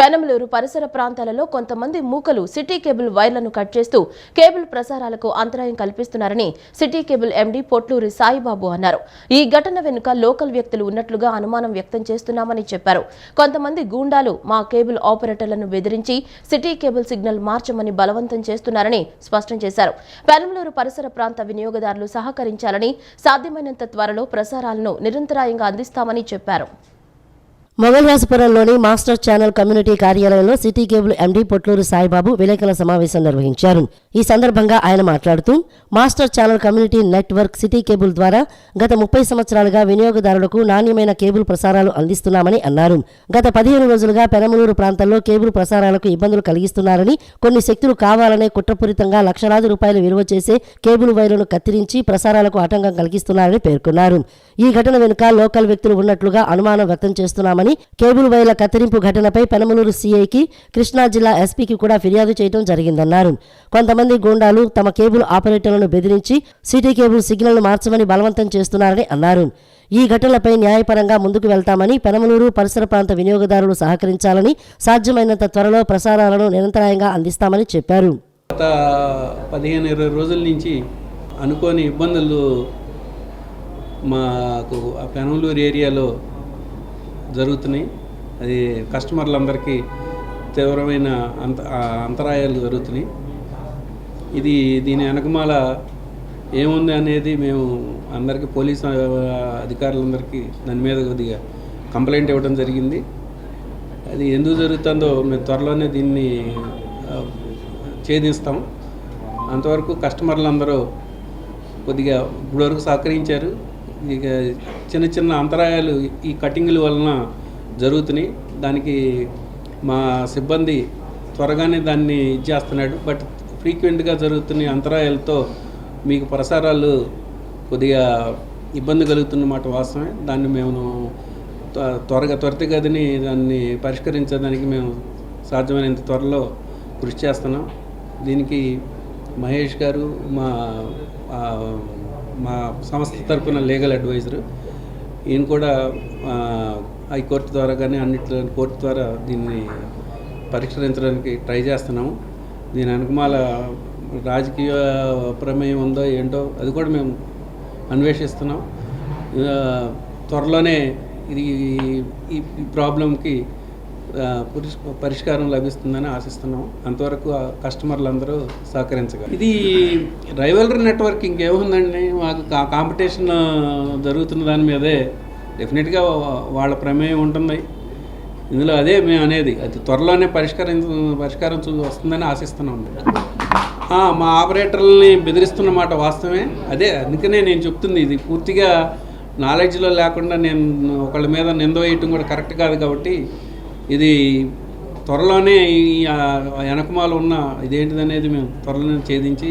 పెనమలూరు పరిసర ప్రాంతాలలో కొంతమంది మూకలు సిటీ కేబుల్ వైర్లను కట్ చేస్తూ కేబుల్ ప్రసారాలకు అంతరాయం కల్పిస్తున్నారని city cable MD Potluri Saibabu అన్నారు. ఈ ఘటన వెనుక లోకల్ వ్యక్తులు ఉన్నట్లుగా అనుమానం వ్యక్తం చేస్తున్నామని చెప్పారు. కొంతమంది గూండాలు మా కేబుల్ ఆపరేటర్లను బెదిరించి సిటీ కేబుల్ సిగ్నల్ మార్చమని బలవంతం చేస్తున్నారని స్పష్టం చేశారు. పెనమలూరు పరిసర ప్రాంత వినియోగదారులు సహకరించాలని సాధ్యమైనంత త్వరలో ప్రసారాలను నిరంతరాయంగా అందిస్తామని చెప్పారు. మొగల్రాజపురంలోని మాస్టర్ ఛానల్ కమ్యూనిటీ కార్యాలయంలో city cable MD Potluru Saibabu విలేకరుల సమావేశం నిర్వహించారు. ఈ సందర్భంగా ఆయన మాట్లాడుతూ master channel community network city cable ద్వారా గత ముప్పై సంవత్సరాలుగా వినియోగదారులకు నాణ్యమైన కేబుల్ ప్రసారాలు అందిస్తున్నామని అన్నారు. గత పదిహేను రోజులుగా పెనమలూరు ప్రాంతంలో కేబుల్ ప్రసారాలకు ఇబ్బందులు కలిగిస్తున్నారని కొన్ని శక్తులు కావాలనే కుట్రపూరితంగా లక్షలాది రూపాయలు విలువ చేసే కేబుల్ వైర్లను కత్తిరించి ప్రసారాలకు ఆటంకం కలిగిస్తున్నారని పేర్కొన్నారు. ఈ ఘటన వెనుక లోకల్ వ్యక్తులు ఉన్నట్లుగా అనుమానం వ్యక్తం చేస్తున్నామని కేబుల్ వైర్ల కత్తిరింపు ఘటనపై పెనమలూరు సీఐకి కృష్ణా జిల్లా ఎస్పీకి కూడా ఫిర్యాదు చేయడం జరిగిందన్నారు. కొంతమంది గూండాలు తమ కేబుల్ ఆపరేటర్లను బెదిరించి సిటీ కేబుల్ సిగ్నల్ను మార్చమని బలవంతం చేస్తున్నారని అన్నారు. ఈ ఘటనలపై న్యాయపరంగా ముందుకు వెళ్తామని పెనమలూరు పరిసర ప్రాంత వినియోగదారులు సహకరించాలని సాధ్యమైనంత త్వరలో ప్రసారాలను నిరంతరాయంగా అందిస్తామని చెప్పారు. గత పదిహేను ఇరవై రోజుల నుంచి అనుకోని ఇబ్బందులు మాకు ఆ పెనమలూరు ఏరియాలో జరుగుతున్నాయి. అది కస్టమర్లందరికీ తీవ్రమైన అంత అంతరాయాలు జరుగుతున్నాయి. ఇది దీని వెనకమాల ఏముంది అనేది మేము అందరికీ పోలీసు అధికారులందరికీ దాని మీద కొద్దిగా కంప్లైంట్ ఇవ్వడం జరిగింది. అది ఎందుకు జరుగుతుందో మేము త్వరలోనే దీన్ని ఛేదిస్తాం. అంతవరకు కస్టమర్లు అందరూ కొద్దిగా ఇప్పటివరకు సహకరించారు. ఇక చిన్న చిన్న అంతరాయాలు ఈ కటింగ్ల వలన జరుగుతున్నాయి. దానికి మా సిబ్బంది త్వరగానే దాన్ని ఇచ్చేస్తున్నాడు బట్ ఫ్రీక్వెంట్గా జరుగుతున్న అంతరాయాలతో మీకు ప్రసారాలు కొద్దిగా ఇబ్బంది కలుగుతున్నమాట వాస్తవమే. దాన్ని మేము త్వ- త్వరగా త్వరితగదిని దాన్ని పరిష్కరించడానికి మేము సాధ్యమైనంత త్వరలో కృషి చేస్తున్నాం. దీనికి మహేష్ గారు మా మా సంస్థ తరపున లీగల్ అడ్వైజర్. ఈయన కూడా హైకోర్టు ద్వారా కానీ అన్నిట్లో కోర్టు ద్వారా దీన్ని పరిష్కరించడానికి ట్రై చేస్తున్నాము. దీని వెనకమాల రాజకీయ ప్రమేయం ఉందో ఏంటో అది కూడా మేము అన్వేషిస్తున్నాం. త్వరలోనే ఇది ఈ ప్రాబ్లంకి పరిష్కారం లభిస్తుందని ఆశిస్తున్నాం అంతవరకు కస్టమర్లు కస్టమర్లందరూ సహకరించగలరు. ఇది రైవలరీ నెట్వర్క్ ఇంకేముందండి మాకు కాంపిటీషన్ జరుగుతున్న దాని మీదే డెఫినెట్గా వాళ్ళ ప్రమేయం ఉంటుంది. ఇందులో అదే మేము అనేది అది త్వరలోనే పరిష్కరించ పరిష్కారం చూ వస్తుందని ఆశిస్తున్నాం మా ఆపరేటర్లని బెదిరిస్తున్నమాట వాస్తవమే. అదే అందుకనే నేను చెప్తుంది ఇది పూర్తిగా నాలెడ్జ్లో లేకుండా నేను ఒకళ్ళ మీద నింద వేయటం కూడా కరెక్ట్ కాదు కాబట్టి ఇది త్వరలోనే ఈ వెనకమాల ఉన్న ఇదేంటిదనేది మేము త్వరలోనే ఛేదించి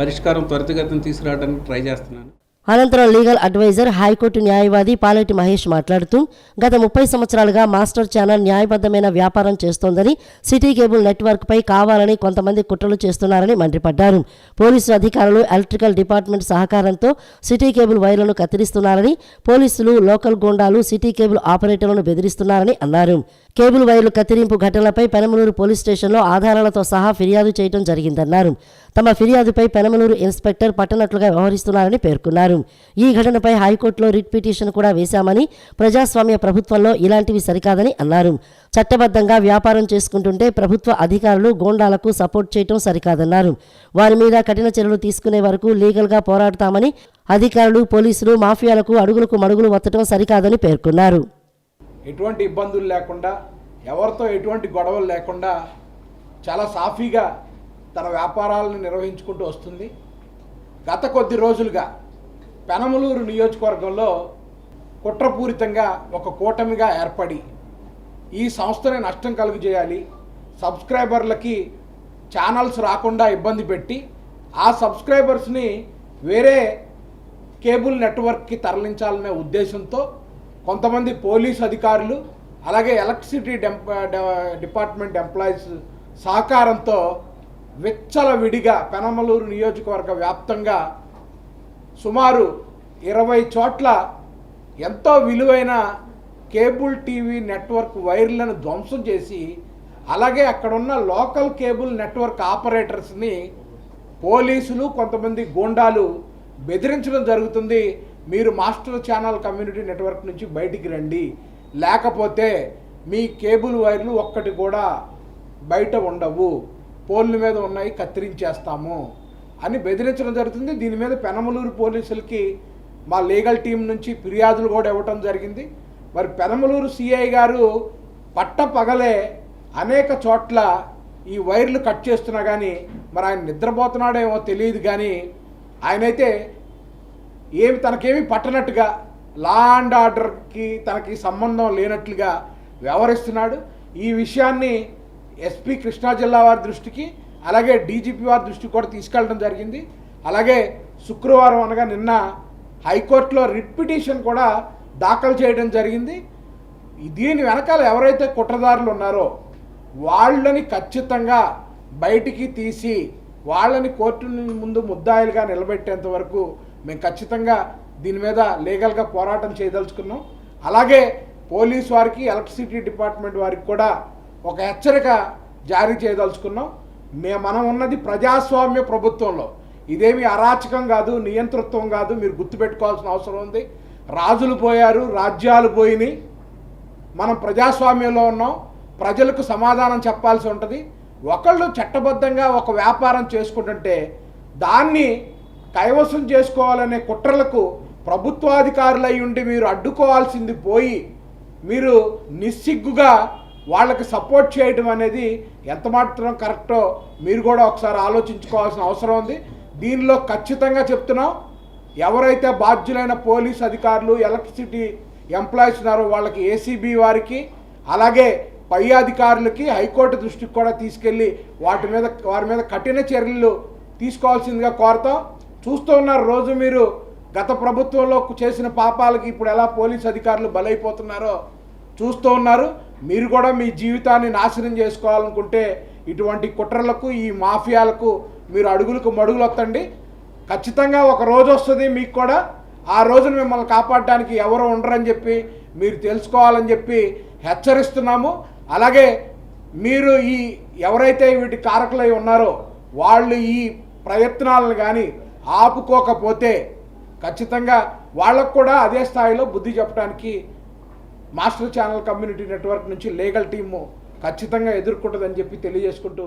పరిష్కారం త్వరితగతిని తీసుకురావడానికి ట్రై చేస్తున్నాను. అనంతరం లీగల్ అడ్వైజర్ హైకోర్టు న్యాయవాది పాలెటి మహేష్ మాట్లాడుతూ గత ముప్పై సంవత్సరాలుగా మాస్టర్ ఛానల్ న్యాయబద్ధమైన వ్యాపారం చేస్తోందని సిటీ కేబుల్ నెట్వర్క్పై కావాలని కొంతమంది కుట్రలు చేస్తున్నారని మండిపడ్డారు. పోలీసు అధికారులు ఎలక్ట్రికల్ డిపార్ట్మెంట్ సహకారంతో సిటీ కేబుల్ వైర్లను కత్తిరిస్తున్నారని పోలీసులు లోకల్ గూండాలు సిటీ కేబుల్ ఆపరేటర్లను బెదిరిస్తున్నారని అన్నారు. కేబుల్ వైర్లు కత్తిరింపు ఘటనలపై పెనమలూరు పోలీస్ స్టేషన్లో ఆధారాలతో సహా ఫిర్యాదు చేయడం జరిగిందన్నారు. తమ ఫిర్యాదుపై పెనమలూరు ఇన్స్పెక్టర్ పట్టనట్లుగా వ్యవహరిస్తున్నారని పేర్కొన్నారు. ఈ ఘటనపై హైకోర్టులో రిట్ పిటిషన్ కూడా వేశామని ప్రజాస్వామ్య ప్రభుత్వంలో ఇలాంటివి సరికాదని అన్నారు. చట్టబద్ధంగా వ్యాపారం చేసుకుంటుంటే ప్రభుత్వ అధికారులు గోండాలకు సపోర్ట్ చేయటం సరికాదన్నారు. వారి మీద కఠిన చర్యలు తీసుకునే వరకు లీగల్గా పోరాడతామని అధికారులు పోలీసులు మాఫియాలకు అడుగులకు మడుగులు వత్తడం సరికాదని పేర్కొన్నారు. ఎటువంటి ఇబ్బందులు లేకుండా ఎవరితో ఎటువంటి గొడవలు లేకుండా చాలా సాఫీగా తన వ్యాపారాలను నిర్వహించుకుంటూ వస్తుంది. గత కొద్ది రోజులుగా పెనమలూరు నియోజకవర్గంలో కుట్రపూరితంగా ఒక కూటమిగా ఏర్పడి ఈ సంస్థని నష్టం కలుగజేయాలి. సబ్స్క్రైబర్లకి ఛానల్స్ రాకుండా ఇబ్బంది పెట్టి ఆ సబ్స్క్రైబర్స్ని వేరే కేబుల్ నెట్వర్క్కి తరలించాలనే ఉద్దేశంతో కొంతమంది పోలీస్ అధికారులు అలాగే ఎలక్ట్రిసిటీ డెంప్ డిపార్ట్మెంట్ ఎంప్లాయీస్ సహకారంతో విచ్చల విడిగా పెనమలూరు నియోజకవర్గ వ్యాప్తంగా సుమారు ఇరవై చోట్ల ఎంతో విలువైన కేబుల్ టీవీ నెట్వర్క్ వైర్లను ధ్వంసం చేసి అలాగే అక్కడున్న లోకల్ కేబుల్ నెట్వర్క్ ఆపరేటర్స్ని పోలీసులు కొంతమంది గూండాలు బెదిరించడం జరుగుతుంది. మీరు మాస్టర్ ఛానల్ కమ్యూనిటీ నెట్వర్క్ నుంచి బయటికి రండి. లేకపోతే మీ కేబుల్ వైర్లు ఒక్కటి కూడా బయట ఉండవు. పోల్ల మీద ఉన్నాయి కత్తిరించేస్తాము అని బెదిరించడం జరుగుతుంది. దీని మీద పెనమలూరు పోలీసులకి మా లీగల్ టీం నుంచి ఫిర్యాదులు కూడా ఇవ్వటం జరిగింది. మరి పెనమలూరు సిఐ గారు పట్ట పగలే అనేక చోట్ల ఈ వైర్లు కట్ చేస్తున్నా కానీ మరి ఆయన నిద్రపోతున్నాడేమో తెలియదు కానీ ఆయనైతే ఏమి తనకేమి పట్టనట్టుగా లా అండ్ ఆర్డర్కి తనకి సంబంధం లేనట్లుగా వ్యవహరిస్తున్నాడు. ఈ విషయాన్ని ఎస్పీ కృష్ణా జిల్లా వారి దృష్టికి అలాగే డీజీపీ వారి దృష్టికి కూడా తీసుకెళ్ళడం జరిగింది. అలాగే శుక్రవారం అనగా నిన్న హైకోర్టులో రిట్ పిటిషన్ కూడా దాఖలు చేయడం జరిగింది. దీని వెనకాల ఎవరైతే కుట్రదారులు ఉన్నారో వాళ్ళని ఖచ్చితంగా బయటికి తీసి వాళ్ళని కోర్టు ముందు ముద్దాయిలుగా నిలబెట్టేంత వరకు మేము ఖచ్చితంగా దీని మీద లీగల్గా పోరాటం చేయదలుచుకున్నాం. అలాగే పోలీస్ వారికి ఎలక్ట్రిసిటీ డిపార్ట్మెంట్ వారికి కూడా ఒక హెచ్చరిక జారీ చేయదలుచుకున్నాం. మే మనం ఉన్నది ప్రజాస్వామ్య ప్రభుత్వంలో. ఇదేమి అరాచకం కాదు నియంతృత్వం కాదు మీరు గుర్తుపెట్టుకోవాల్సిన అవసరం ఉంది. రాజులు పోయారు రాజ్యాలు పోయినాయి. మనం ప్రజాస్వామ్యంలో ఉన్నాం. ప్రజలకు సమాధానం చెప్పాల్సి ఉంటుంది. ఒకళ్ళు చట్టబద్ధంగా ఒక వ్యాపారం చేసుకుంటుంటే దాన్ని కైవసం చేసుకోవాలనే కుట్రలకు ప్రభుత్వాధికారులు ఉండి మీరు అడ్డుకోవాల్సింది పోయి మీరు నిస్సిగ్గుగా వాళ్ళకి సపోర్ట్ చేయడం అనేది ఎంతమాత్రం కరెక్టో మీరు కూడా ఒకసారి ఆలోచించుకోవాల్సిన అవసరం ఉంది. దీనిలో ఖచ్చితంగా చెప్తున్నాం ఎవరైతే బాధ్యులైన పోలీస్ అధికారులు ఎలక్ట్రిసిటీ ఎంప్లాయీస్ ఉన్నారో వాళ్ళకి ఏసీబీ వారికి అలాగే పై అధికారులకి హైకోర్టు దృష్టికి కూడా తీసుకెళ్ళి వాటి మీద వారి మీద కఠిన చర్యలు తీసుకోవాల్సిందిగా కోరుతాం. చూస్తూ ఉన్నారు రోజు మీరు గత ప్రభుత్వంలో చేసిన పాపాలకి ఇప్పుడు ఎలా పోలీస్ అధికారులు బలైపోతున్నారో చూస్తూ ఉన్నారు. మీరు కూడా మీ జీవితాన్ని నాశనం చేసుకోవాలనుకుంటే ఇటువంటి కుట్రలకు ఈ మాఫియాలకు మీరు అడుగులకు మడుగులు వస్తండి ఖచ్చితంగా ఒక రోజు వస్తుంది మీకు కూడా. ఆ రోజున మిమ్మల్ని కాపాడడానికి ఎవరు ఉండరని చెప్పి మీరు తెలుసుకోవాలని చెప్పి హెచ్చరిస్తున్నాము. అలాగే మీరు ఈ ఎవరైతే వీటి కారకులై ఉన్నారో వాళ్ళు ఈ ప్రయత్నాలను కానీ ఆపుకోకపోతే ఖచ్చితంగా వాళ్ళకు కూడా అదే స్థాయిలో బుద్ధి చెప్పడానికి మాస్టర్ ఛానల్ కమ్యూనిటీ నెట్వర్క్ నుంచి లీగల్ టీము ఖచ్చితంగా ఎదుర్కొంటుందని చెప్పి తెలియజేసుకుంటూ